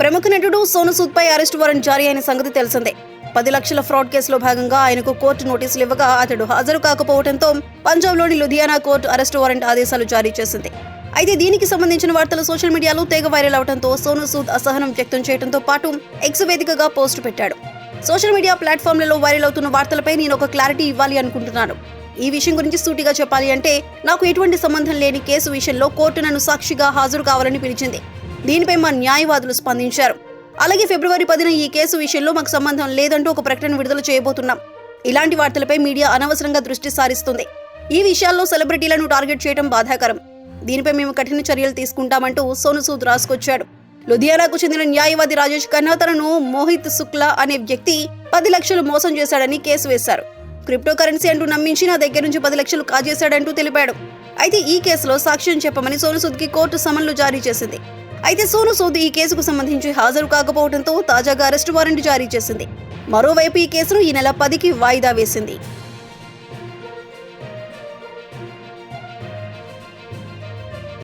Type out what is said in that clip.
ప్రముఖ నటుడు సోను సూద్ పై అరెస్ట్ వారెంట్ జారీ అయిన సంగతి తెలిసిందే. పది లక్షల ఫ్రాడ్ కేసులో భాగంగా ఆయనకు కోర్టు నోటీసులు ఇవ్వగా అతడు హాజరు కాకపోవడంతో పంజాబ్లోని లుధియానా కోర్టు అరెస్ట్ వారెంట్ ఆదేశాలు జారీ చేసింది. అయితే దీనికి సంబంధించిన వార్తలు సోషల్ మీడియాలో తెగ వైరల్ అవడంతో సోను సూద్ అసహనం వ్యక్తం చేయడంతో పాటు ఎక్స్ వేదికగా పోస్టు పెట్టాడు. సోషల్ మీడియా ప్లాట్ఫామ్లలో వైరల్ అవుతున్న వార్తలపై నేను ఒక క్లారిటీ ఇవ్వాలి అనుకుంటున్నాను. ఈ విషయం గురించి సూటిగా చెప్పాలి అంటే నాకు ఎటువంటి సంబంధం లేని కేసు విషయంలో కోర్టు నన్ను సాక్షిగా హాజరు కావాలని పిలిచింది. దీనిపై మా న్యాయవాదులు స్పందించారు. అలాగే ఫిబ్రవరి పదిన ఈ కేసు విషయంలో మాకు సంబంధం లేదంటూ ఒక ప్రకటన విడుదల చేయబోతున్నాం. ఇలాంటి వార్తలపై మీడియా అనవసరంగా దృష్టి సారిస్తుంది. ఈ విషయాల్లో సెలబ్రిటీలను టార్గెట్ చేయడం బాధాకరం. దీనిపై మేము కఠిన చర్యలు తీసుకుంటామంటూ సోను సూద్ రాసుకొచ్చాడు. లుధియానాకు చెందిన న్యాయవాది రాజేష్ ఖన్నా తనను మోహిత్ శుక్లా అనే వ్యక్తి పది లక్షలు మోసం చేశాడని కేసు వేశారు. క్రిప్టో కరెన్సీ అంటూ నమ్మించి నా దగ్గర నుంచి పది లక్షలు కాజేశాడంటూ తెలిపాడు. అయితే ఈ కేసులో సాక్ష్యం చెప్పమని సోను సూద్కి కోర్టు సమన్లు జారీ చేసింది. అయితే సోను సూద్ ఈ కేసుకు సంబంధించి హాజరు కాకపోవడంతో తాజాగా అరెస్టు వారెంట్ జారీ చేసింది. మరోవైపు ఈ కేసును ఈ నెల పదికి వాయిదా వేసింది.